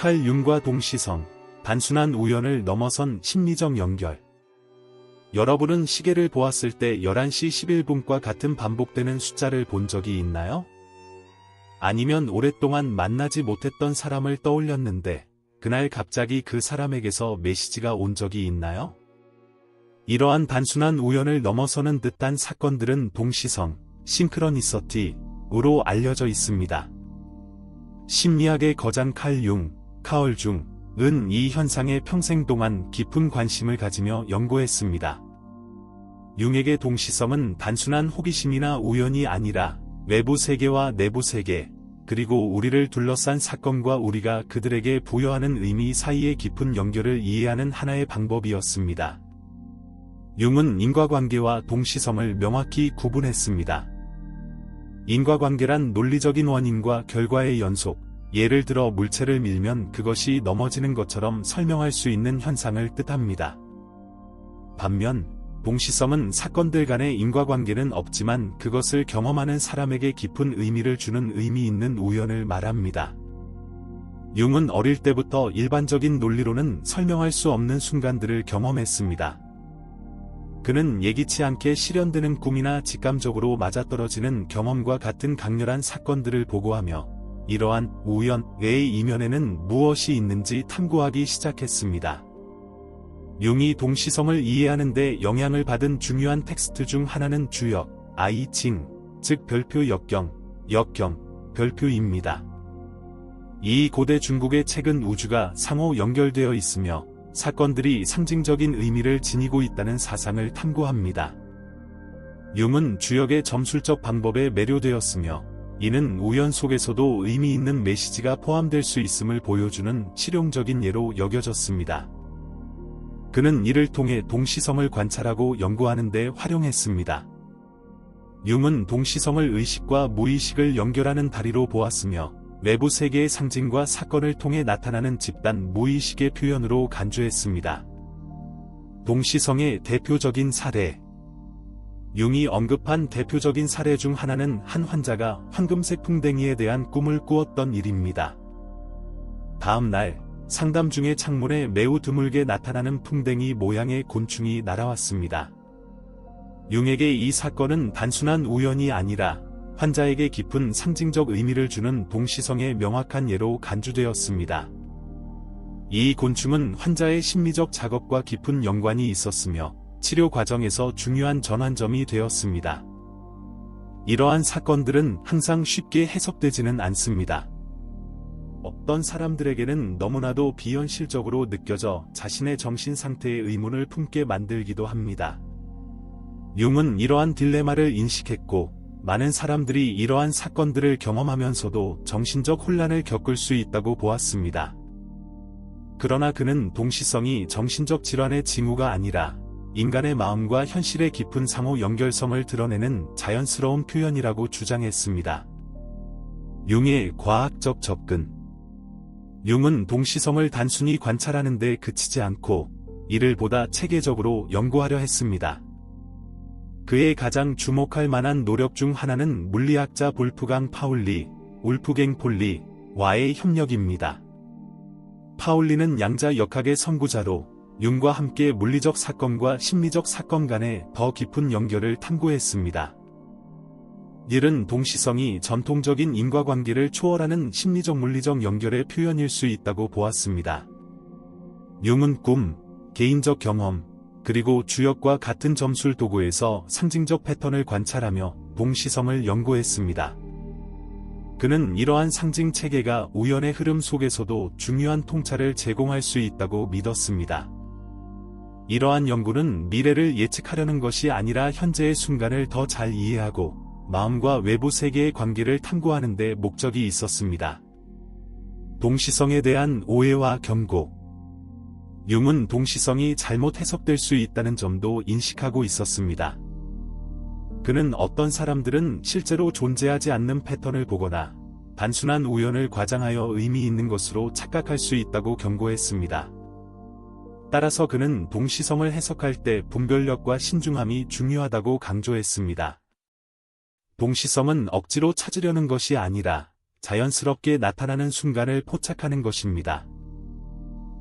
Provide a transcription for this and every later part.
칼 융과 동시성, 단순한 우연을 넘어선 심리적 연결. 여러분은 시계를 보았을 때 11시 11분과 같은 반복되는 숫자를 본 적이 있나요? 아니면 오랫동안 만나지 못했던 사람을 떠올렸는데, 그날 갑자기 그 사람에게서 메시지가 온 적이 있나요? 이러한 단순한 우연을 넘어서는 듯한 사건들은 동시성, 싱크러니서티으로 알려져 있습니다. 심리학의 거장 칼 융, 카얼 중, 은 이 현상에 평생 동안 깊은 관심을 가지며 연구했습니다. 융에게 동시성은 단순한 호기심이나 우연이 아니라 외부 세계와 내부 세계, 그리고 우리를 둘러싼 사건과 우리가 그들에게 부여하는 의미 사이의 깊은 연결을 이해하는 하나의 방법이었습니다. 융은 인과관계와 동시성을 명확히 구분했습니다. 인과관계란 논리적인 원인과 결과의 연속, 예를 들어 물체를 밀면 그것이 넘어지는 것처럼 설명할 수 있는 현상을 뜻합니다. 반면, 동시성은 사건들 간의 인과관계는 없지만 그것을 경험하는 사람에게 깊은 의미를 주는 의미 있는 우연을 말합니다. 융은 어릴 때부터 일반적인 논리로는 설명할 수 없는 순간들을 경험했습니다. 그는 예기치 않게 실현되는 꿈이나 직감적으로 맞아떨어지는 경험과 같은 강렬한 사건들을 보고하며 이러한 우연의 이면에는 무엇이 있는지 탐구하기 시작했습니다. 융이 동시성을 이해하는 데 영향을 받은 중요한 텍스트 중 하나는 주역, 아이칭, 즉 별표 역경, 역경, 별표입니다. 이 고대 중국의 책은 우주가 상호 연결되어 있으며 사건들이 상징적인 의미를 지니고 있다는 사상을 탐구합니다. 융은 주역의 점술적 방법에 매료되었으며 이는 우연 속에서도 의미 있는 메시지가 포함될 수 있음을 보여주는 실용적인 예로 여겨졌습니다. 그는 이를 통해 동시성을 관찰하고 연구하는 데 활용했습니다. 융은 동시성을 의식과 무의식을 연결하는 다리로 보았으며 외부 세계의 상징과 사건을 통해 나타나는 집단 무의식의 표현으로 간주했습니다. 동시성의 대표적인 사례 융이 언급한 대표적인 사례 중 하나는 한 환자가 황금색 풍뎅이에 대한 꿈을 꾸었던 일입니다. 다음 날 상담 중에 창문에 매우 드물게 나타나는 풍뎅이 모양의 곤충이 날아왔습니다. 융에게 이 사건은 단순한 우연이 아니라 환자에게 깊은 상징적 의미를 주는 동시성의 명확한 예로 간주되었습니다. 이 곤충은 환자의 심리적 작업과 깊은 연관이 있었으며 치료 과정에서 중요한 전환점이 되었습니다. 이러한 사건들은 항상 쉽게 해석되지는 않습니다. 어떤 사람들에게는 너무나도 비현실적으로 느껴져 자신의 정신 상태에 의문을 품게 만들기도 합니다. 융은 이러한 딜레마를 인식했고 많은 사람들이 이러한 사건들을 경험하면서도 정신적 혼란을 겪을 수 있다고 보았습니다. 그러나 그는 동시성이 정신적 질환의 징후가 아니라 인간의 마음과 현실의 깊은 상호 연결성을 드러내는 자연스러운 표현이라고 주장했습니다. 융의 과학적 접근 융은 동시성을 단순히 관찰하는 데 그치지 않고 이를 보다 체계적으로 연구하려 했습니다. 그의 가장 주목할 만한 노력 중 하나는 물리학자 볼프강 파울리, 울프갱 폴리, 와의 협력입니다. 파울리는 양자 역학의 선구자로 융과 함께 물리적 사건과 심리적 사건 간의 더 깊은 연결을 탐구했습니다. 일은 동시성이 전통적인 인과관계를 초월하는 심리적 물리적 연결의 표현일 수 있다고 보았습니다. 융은 꿈, 개인적 경험, 그리고 주역과 같은 점술 도구에서 상징적 패턴을 관찰하며 동시성을 연구했습니다. 그는 이러한 상징 체계가 우연의 흐름 속에서도 중요한 통찰을 제공할 수 있다고 믿었습니다. 이러한 연구는 미래를 예측하려는 것이 아니라 현재의 순간을 더 잘 이해하고 마음과 외부 세계의 관계를 탐구하는 데 목적이 있었습니다. 동시성에 대한 오해와 경고 융은 동시성이 잘못 해석될 수 있다는 점도 인식하고 있었습니다. 그는 어떤 사람들은 실제로 존재하지 않는 패턴을 보거나 단순한 우연을 과장하여 의미 있는 것으로 착각할 수 있다고 경고했습니다. 따라서 그는 동시성을 해석할 때 분별력과 신중함이 중요하다고 강조했습니다. 동시성은 억지로 찾으려는 것이 아니라 자연스럽게 나타나는 순간을 포착하는 것입니다.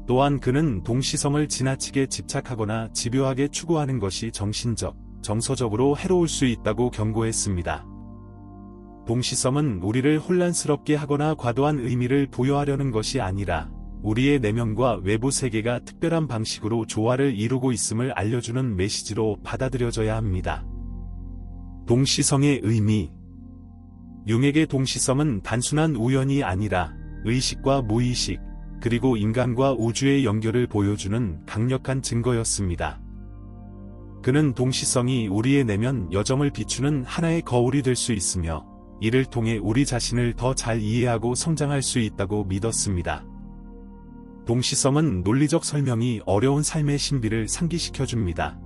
또한 그는 동시성을 지나치게 집착하거나 집요하게 추구하는 것이 정신적, 정서적으로 해로울 수 있다고 경고했습니다. 동시성은 우리를 혼란스럽게 하거나 과도한 의미를 부여하려는 것이 아니라 우리의 내면과 외부 세계가 특별한 방식으로 조화를 이루고 있음을 알려주는 메시지로 받아들여져야 합니다. 동시성의 의미 융에게 동시성은 단순한 우연이 아니라 의식과 무의식, 그리고 인간과 우주의 연결을 보여주는 강력한 증거였습니다. 그는 동시성이 우리의 내면 여점을 비추는 하나의 거울이 될 수 있으며 이를 통해 우리 자신을 더 잘 이해하고 성장할 수 있다고 믿었습니다. 동시성은 논리적 설명이 어려운 삶의 신비를 상기시켜 줍니다.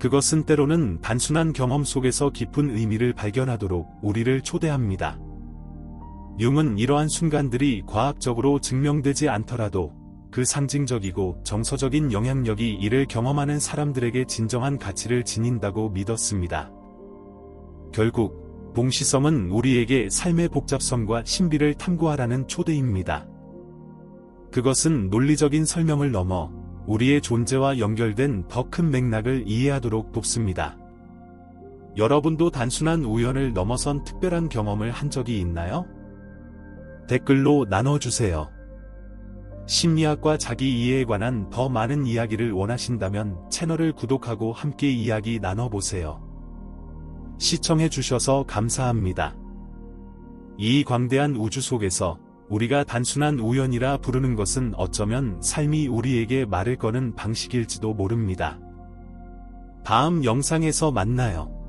그것은 때로는 단순한 경험 속에서 깊은 의미를 발견하도록 우리를 초대합니다. 융은 이러한 순간들이 과학적으로 증명되지 않더라도 그 상징적이고 정서적인 영향력이 이를 경험하는 사람들에게 진정한 가치를 지닌다고 믿었습니다. 결국, 동시성은 우리에게 삶의 복잡성과 신비를 탐구하라는 초대입니다. 그것은 논리적인 설명을 넘어 우리의 존재와 연결된 더 큰 맥락을 이해하도록 돕습니다. 여러분도 단순한 우연을 넘어선 특별한 경험을 한 적이 있나요? 댓글로 나눠주세요. 심리학과 자기 이해에 관한 더 많은 이야기를 원하신다면 채널을 구독하고 함께 이야기 나눠보세요. 시청해주셔서 감사합니다. 이 광대한 우주 속에서 우리가 단순한 우연이라 부르는 것은 어쩌면 삶이 우리에게 말을 거는 방식일지도 모릅니다. 다음 영상에서 만나요.